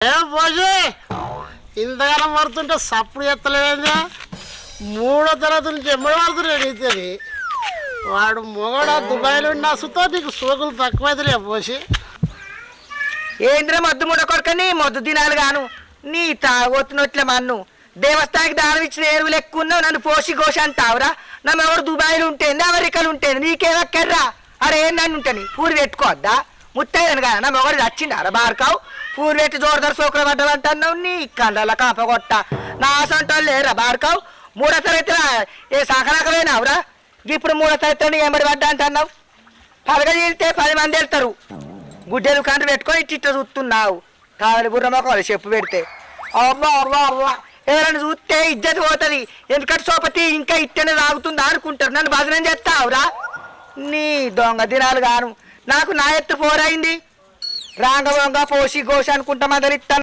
ఏం ఇంతకాలం పడుతుంటే సప్పుడు ఎత్తలేదా మూడో తరగతి నుంచి ఎమ్మడి పడుతున్నాడు నీతోని వాడు మొగడ దుబాయ్లో ఉన్న అసుతో నీకు సోకులు తక్కువైతలే పోసి ఏంద్ర మొద్దు మూడ కొడుకని? మొద్దు దినాలు గాను. నీ తాగొత్తునొట్ల మన్ను. దేవస్థానికి దానం ఇచ్చిన ఎరువులు ఎక్కువ ఉన్నావు నన్ను పోసి గోషి అంటావురా. నన్ను ఎవరు దుబాయ్లో ఉంటేంది అమెరికాలు ఉంటేంది నీకేమక్కర్రా అరే నన్ను ఉంటాను? పూరి పెట్టుకోవద్దా? ముత్తైదను కదా నా మొగడు చచ్చిండు. అర బార్కావు పూరి పెట్టి జోరదారు సోకులు పడ్డమంటున్నావు నీ కండల కాపగొట్ట. నా సొంటోళ్ళు లేరా బార్కావు. మూడో తరగతిరా ఏ సకరాకమైనావురా ఇప్పుడు మూడో తరగతి ఎంబడి పడ్డా అంటున్నావు? పదగ వెళ్తే పది మంది వెళ్తారు. గుడ్డెలు కంట పెట్టుకొని ఇట్ట చూస్తున్నావు. కావాలి బుర్ర మొక్కలు చెప్పు పెడితే. అవ్వా అవ్వా అవ్వా. ఎవరైనా చూస్తే ఇజ్జత్ పోతుంది. ఎందుకంటే సోపతి ఇంకా ఇట్టనే తాగుతుందా అనుకుంటారు. నన్ను భజనం చేస్తావురా? నీ దొంగ దినాలు గాను. నాకు నా ఎత్తు పోరైంది. రాంగ పోసి గోషి అనుకుంటా మొదలు